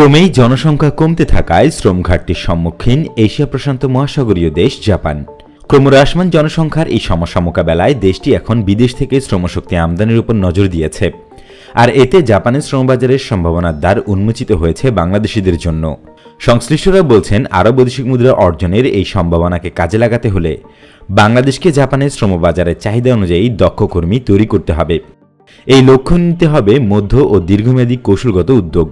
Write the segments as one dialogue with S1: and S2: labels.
S1: ক্রমেই জনসংখ্যা কমতে থাকায় শ্রম ঘাটতির সম্মুখীন এশিয়া প্রশান্ত মহাসাগরীয় দেশ জাপান। ক্রমহ্রাসমান জনসংখ্যার এই সমস্যা মোকাবেলায় দেশটি এখন বিদেশ থেকে শ্রমশক্তি আমদানির উপর নজর দিয়েছে। আর এতে জাপানের শ্রমবাজারের সম্ভাবনার দ্বার উন্মোচিত হয়েছে বাংলাদেশিদের জন্য। সংশ্লিষ্টরা বলছেন, আরও বৈদেশিক মুদ্রা অর্জনের এই সম্ভাবনাকে কাজে লাগাতে হলে বাংলাদেশকে জাপানের শ্রমবাজারের চাহিদা অনুযায়ী দক্ষ কর্মী তৈরি করতে হবে। এই লক্ষ্য নিতে হবে মধ্য ও দীর্ঘমেয়াদী কৌশলগত উদ্যোগ।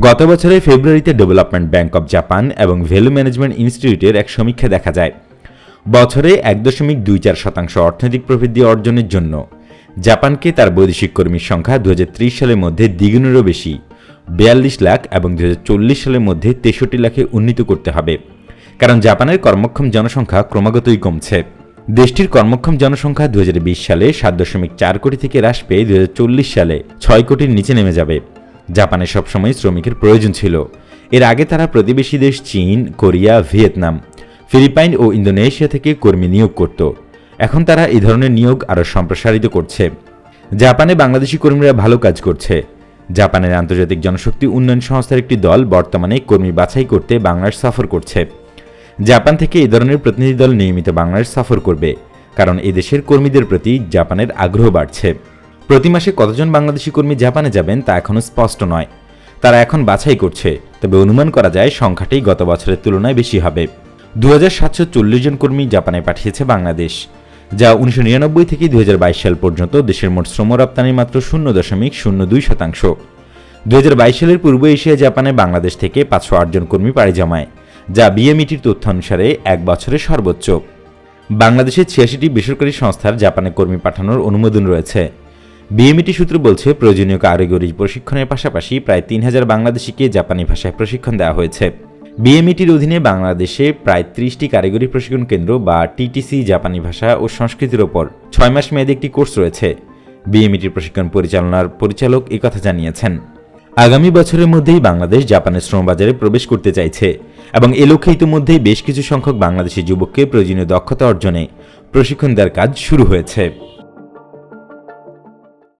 S1: গত বছরের ফেব্রুয়ারিতে ডেভেলপমেন্ট ব্যাংক অব জাপান এবং ভ্যালু ম্যানেজমেন্ট ইনস্টিটিউটের এক সমীক্ষা দেখা যায়। বছরে এক দশমিক দুই চার শতাংশ অর্থনৈতিক প্রবৃদ্ধি অর্জনের জন্য। জাপানকে তার বৈদেশিক কর্মীর সংখ্যা দু হাজার ত্রিশ সালের মধ্যে দ্বিগুণেরও বেশি। বিয়াল্লিশ লাখ এবং দু হাজার চল্লিশ সালের মধ্যে তেষট্টি লাখে উন্নীত করতে হবে। কারণ জাপানের কর্মক্ষম জনসংখ্যা ক্রমাগতই কমছে। দেশটির কর্মক্ষম জনসংখ্যা দু হাজার বিশ সালে সাত দশমিক চার কোটি থেকে হ্রাস পেয়ে দুই হাজার চল্লিশ সালে ছয় কোটির নিচে নেমে যাবে। জাপানে সবসময় শ্রমিকের প্রয়োজন ছিল। এর আগে তারা প্রতিবেশী দেশ চীন, কোরিয়া, ভিয়েতনাম, ফিলিপাইন ও ইন্দোনেশিয়া থেকে কর্মী নিয়োগ করত। এখন তারা এই ধরনের নিয়োগ আরও সম্প্রসারিত করছে। জাপানে বাংলাদেশি কর্মীরা ভালো কাজ করছে। জাপানের আন্তর্জাতিক জনশক্তি উন্নয়ন সংস্থার একটি দল বর্তমানে কর্মী বাছাই করতে বাংলাদেশ সফর করছে। জাপান থেকে এই ধরনের প্রতিনিধি দল নিয়মিত বাংলাদেশ সফর করবে, কারণ এদেশের কর্মীদের প্রতি জাপানের আগ্রহ বাড়ছে। প্রতি মাসে কতজন বাংলাদেশি কর্মী জাপানে যাবেন তা এখনও স্পষ্ট নয়। তারা এখন বাছাই করছে, তবে অনুমান করা যায় সংখ্যাটি গত বছরের তুলনায় বেশি হবে। দু হাজার সাতশো চল্লিশ জন কর্মী জাপানে পাঠিয়েছে বাংলাদেশ, যা উনিশশো নিরানব্বই থেকে দুই হাজার বাইশ সাল পর্যন্ত দেশের মোট শ্রম রপ্তানির মাত্র শূন্য দশমিক শূন্য দুই শতাংশ। দুই হাজার বাইশ সালের পূর্ব এশিয়া জাপানে বাংলাদেশ থেকে পাঁচশো জন কর্মী পাড়ি জমায়, যা বিএমইটির তথ্য অনুসারে এক বছরে সর্বোচ্চ। বাংলাদেশের ছিয়াশিটি বেসরকারি সংস্থার জাপানে কর্মী পাঠানোর অনুমোদন রয়েছে। বিএমইটি সূত্র বলছে, প্রয়োজনীয় কারিগরি প্রশিক্ষণের পাশাপাশি প্রায় তিন হাজার বাংলাদেশিকে জাপানি ভাষায় প্রশিক্ষণ দেওয়া হয়েছে। বিএমইটির অধীনে বাংলাদেশে প্রায় ত্রিশটি কারিগরি প্রশিক্ষণ কেন্দ্র বা টিটিসি জাপানি ভাষা ও সংস্কৃতির ওপর ছয় মাস মেয়াদী একটি কোর্স রয়েছে। বিএমইটির প্রশিক্ষণ পরিচালনার পরিচালক একথা জানিয়েছেন। আগামী বছরের মধ্যেই বাংলাদেশ জাপানের শ্রমবাজারে প্রবেশ করতে চাইছে এবং এ লক্ষ্যে ইতিমধ্যেই বেশ কিছু সংখ্যক বাংলাদেশি যুবককে প্রয়োজনীয় দক্ষতা অর্জনে প্রশিক্ষণ দেওয়ার কাজ শুরু হয়েছে।